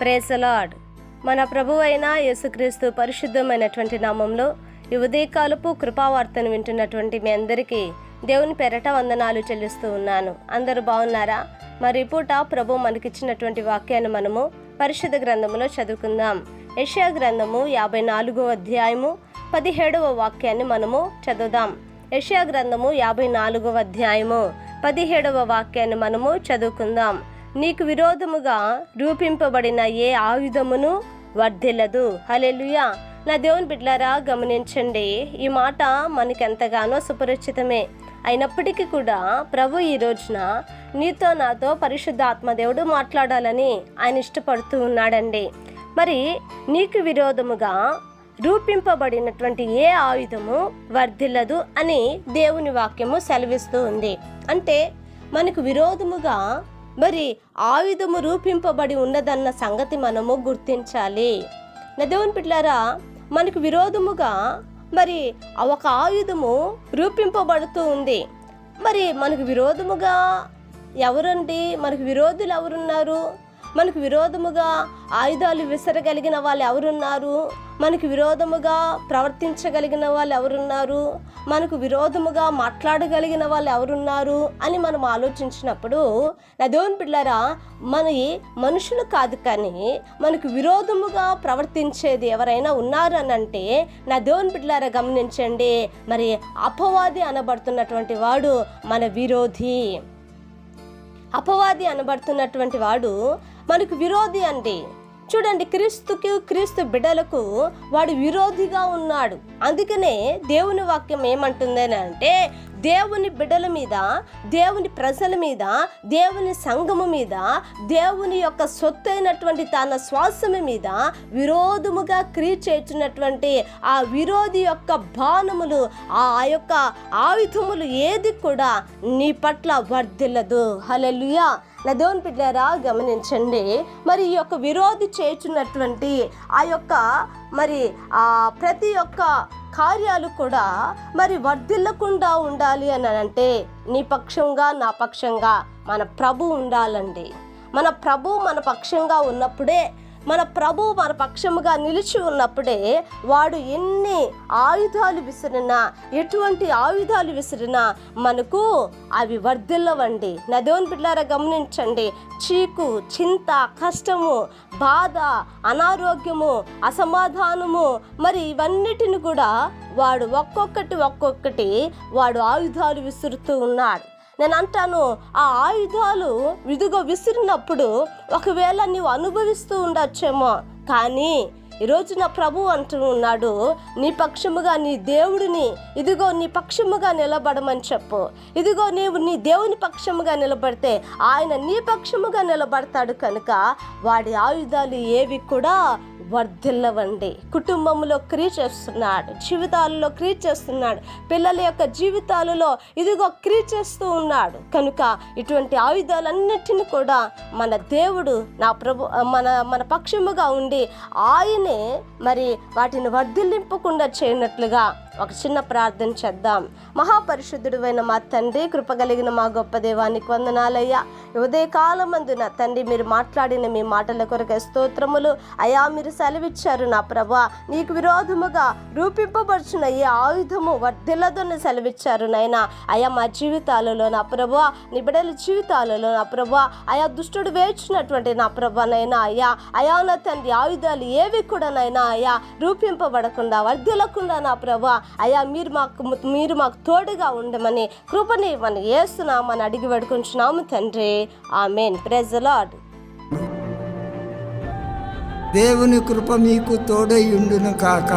Praise the Lord మన ప్రభు అయిన యేసుక్రీస్తు పరిశుద్ధమైనటువంటి నామంలో ఈ ఉదయకాలపు కృపావార్తను వింటున్నటువంటి మీ అందరికీ దేవుని పెరట వందనాలు చెల్లిస్తూ ఉన్నాను. అందరూ బాగున్నారా? మరి పూట ప్రభు మనకిచ్చినటువంటి వాక్యాన్ని మనము పరిశుద్ధ గ్రంథములో చదువుకుందాం. యెషయా గ్రంథము యాభై నాలుగో అధ్యాయము పదిహేడవ వాక్యాన్ని మనము చదువుదాం. యషియా గ్రంథము యాభై నాలుగవ అధ్యాయము పదిహేడవ వాక్యాన్ని మనము చదువుకుందాం. నీకు విరోధముగా రూపింపబడిన ఏ ఆయుధమును వర్ధిల్లదు. హలెలుయా నా దేవుని బిడ్లారా గమనించండి ఈ మాట మనకెంతగానో సుపరిచితమే. అయినప్పటికీ కూడా ప్రభు ఈ రోజున నీతో నాతో పరిశుద్ధ ఆత్మదేవుడు మాట్లాడాలని ఆయన ఇష్టపడుతూ ఉన్నాడండి. మరి నీకు విరోధముగా రూపింపబడినటువంటి ఏ ఆయుధము వర్ధిల్లదు అని దేవుని వాక్యము సెలవిస్తూ ఉంది. అంటే మనకు విరోధముగా మరి ఆయుధము రూపింపబడి ఉన్నదన్న సంగతి మనము గుర్తించాలి. నా దేవుని మనకు విరోధముగా మరి ఆ ఒక ఆయుధము రూపింపబడుతూ ఉంది. మరి మనకు విరోధముగా ఎవరండి? మనకు విరోధులు ఎవరున్నారు? మనకు విరోధముగా ఆయుధాలు విసరగలిగిన వాళ్ళు ఎవరున్నారు? మనకు విరోధముగా ప్రవర్తించగలిగిన వాళ్ళు ఎవరున్నారు? మనకు విరోధముగా మాట్లాడగలిగిన వాళ్ళు ఎవరున్నారు? అని మనం ఆలోచించినప్పుడు నా దేవుని పిల్లరా మన మనుషులు కాదు కానీ మనకు విరోధముగా ప్రవర్తించేది ఎవరైనా ఉన్నారని అంటే నా దేవుని బిడ్డలారా గమనించండి. మరి అపవాది అనబడుతున్నటువంటి వాడు మన విరోధి. అపవాది అనబడుతున్నటువంటి వాడు మనకు విరోధి అండి. చూడండి క్రీస్తుకి క్రీస్తు బిడ్డలకు వాడు విరోధిగా ఉన్నాడు. అందుకనే దేవుని వాక్యం ఏమంటుంది అంటే దేవుని బిడ్డల మీద దేవుని ప్రజల మీద దేవుని సంఘము మీద దేవుని యొక్క సొత్తు అయినటువంటి తన శ్వాసము మీద విరోధముగా క్రియ చేర్చినటువంటి ఆ విరోధి యొక్క బాణములు ఆ యొక్క ఆయుధములు ఏది కూడా నీ పట్ల వర్ధిల్లదు. హలెలుయా నా దేవుని బిడ్డారా గమనించండి. మరి ఈ యొక్క విరోధి చేస్తున్నటువంటి ఆ యొక్క మరి ఆ ప్రతి ఒక్క కార్యాలు కూడా మరి వర్ధిల్లకుండా ఉండాలి అని అంటే నీ పక్షంగా నా పక్షంగా మన ప్రభు ఉండాలండి. మన ప్రభు మన పక్షంగా ఉన్నప్పుడే మన ప్రభు మన పక్షముగా నిలిచి ఉన్నప్పుడే వాడు ఎన్ని ఆయుధాలు విసిరినా ఎటువంటి ఆయుధాలు విసిరినా మనకు అవి వర్ధిల్లవండి. నా దేవుని బిడ్డారా గమనించండి. చీకు చింత కష్టము బాధ అనారోగ్యము అసమాధానము మరి ఇవన్నిటిని కూడా వాడు ఒక్కొక్కటి ఒక్కొక్కటి వాడు ఆయుధాలు విసురుతూ ఉన్నాడు. నేను అంటాను ఆ ఆయుధాలు విధుగా విసిరినప్పుడు ఒకవేళ నీవు అనుభవిస్తూ ఉండొచ్చేమో. కానీ ఈరోజు నా ప్రభు అంటూ ఉన్నాడు నీ పక్షముగా నీ దేవుడిని ఇదిగో నీ పక్షముగా నిలబడమని చెప్పు. ఇదిగో నీవు నీ దేవుని పక్షముగా నిలబడితే ఆయన నీ పక్షముగా నిలబడతాడు కనుక వాడి ఆయుధాలు ఏవి కూడా వర్ధిల్లవండి. కుటుంబంలో క్రియ చేస్తున్నాడు జీవితాలలో క్రియ చేస్తున్నాడు పిల్లల యొక్క జీవితాలలో ఇదిగో క్రియ చేస్తూ ఉన్నాడు. కనుక ఇటువంటి ఆయుధాలన్నిటిని కూడా మన దేవుడు నా ప్రభు మన మన పక్షముగా ఉండి ఆయన మరి వాటిని వర్ధిల్లింపకుండా చేయనట్లుగా ఒక చిన్న ప్రార్థన చేద్దాం. మహాపరిశుద్ధుడు అయిన మా తండ్రి కృపగలిగిన మా గొప్ప దేవానికి వందనాలయ్యా. ఉదయ అందున తండ్రి మీరు మాట్లాడిన మీ మాటల కొరకు స్తోత్రములు. అయా మీరు సెలవిచ్చారు నా ప్రభా. నీకు విరోధముగా రూపింపబడుచున్న ఈ ఆయుధము వర్ధిల్లదని సెలవిచ్చారు నైనా అయా మా జీవితాలలో నా ప్రభా నీ బిడ్డల జీవితాలలో నా ప్రభా. అయా దుష్టుడు వేచినటువంటి నా ప్రభా నైనా అయ్యా. అయా నా తండ్రి ఆయుధాలు ఏవి కూడా నైనా అయా రూపింపబడకుండా వర్ధిల్లకుండా నా ప్రభా. అయ్యా మీరు మాకు మీరు మాకు తోడుగా ఉండమని కృపని మనం వేస్తున్నామని అడిగి పెడుకుంటున్నాము తండ్రి. ఆమెన్. ప్రెజ్ లాడ్ దేవుని కృప మీకు తోడై ఉండును కాక.